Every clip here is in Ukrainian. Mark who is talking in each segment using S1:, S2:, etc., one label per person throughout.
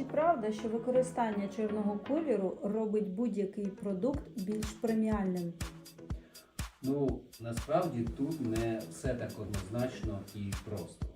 S1: Чи правда, що використання чорного кольору робить будь-який продукт більш преміальним?
S2: Ну, насправді тут не все так однозначно і просто.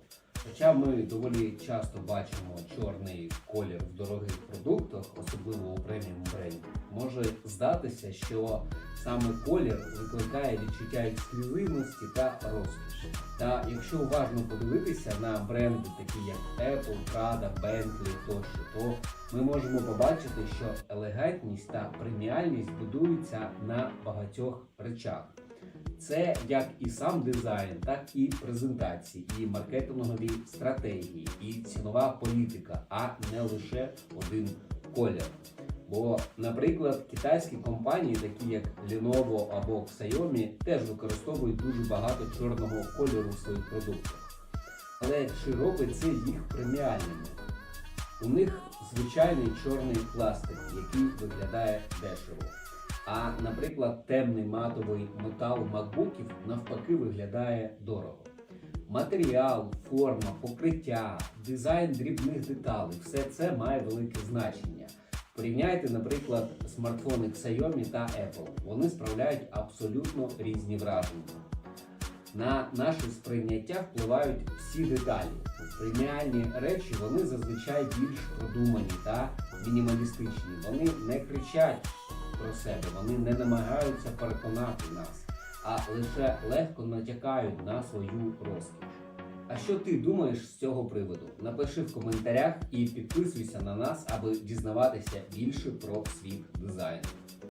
S2: Хоча ми доволі часто бачимо чорний колір в дорогих продуктах, особливо у преміум бренді, може здатися, що саме колір викликає відчуття ексклюзивності та розкоші. Та якщо уважно подивитися на бренди, такі як Apple, Prada, Bentley тощо, то ми можемо побачити, що елегантність та преміальність будуються на багатьох речах. Це як і сам дизайн, так і презентації, і маркетингові стратегії, і цінова політика, а не лише один колір. Бо, наприклад, китайські компанії, такі як Lenovo або Xiaomi, теж використовують дуже багато чорного кольору в своїх продуктах. Але чи робить це їх преміальними? У них звичайний чорний пластик, який виглядає дешево. А, наприклад, темний матовий метал макбуків навпаки виглядає дорого. Матеріал, форма, покриття, дизайн дрібних деталей все це має велике значення. Порівняйте, наприклад, смартфони Xiaomi та Apple. Вони справляють абсолютно різні враження. На наше сприйняття впливають всі деталі. Преміальні речі вони зазвичай більш продумані та мінімалістичні. Вони не кричать про себе, вони не намагаються переконати нас, а лише легко натякають на свою розкіш. А що ти думаєш з цього приводу? Напиши в коментарях і підписуйся на нас, аби дізнаватися більше про світ дизайну.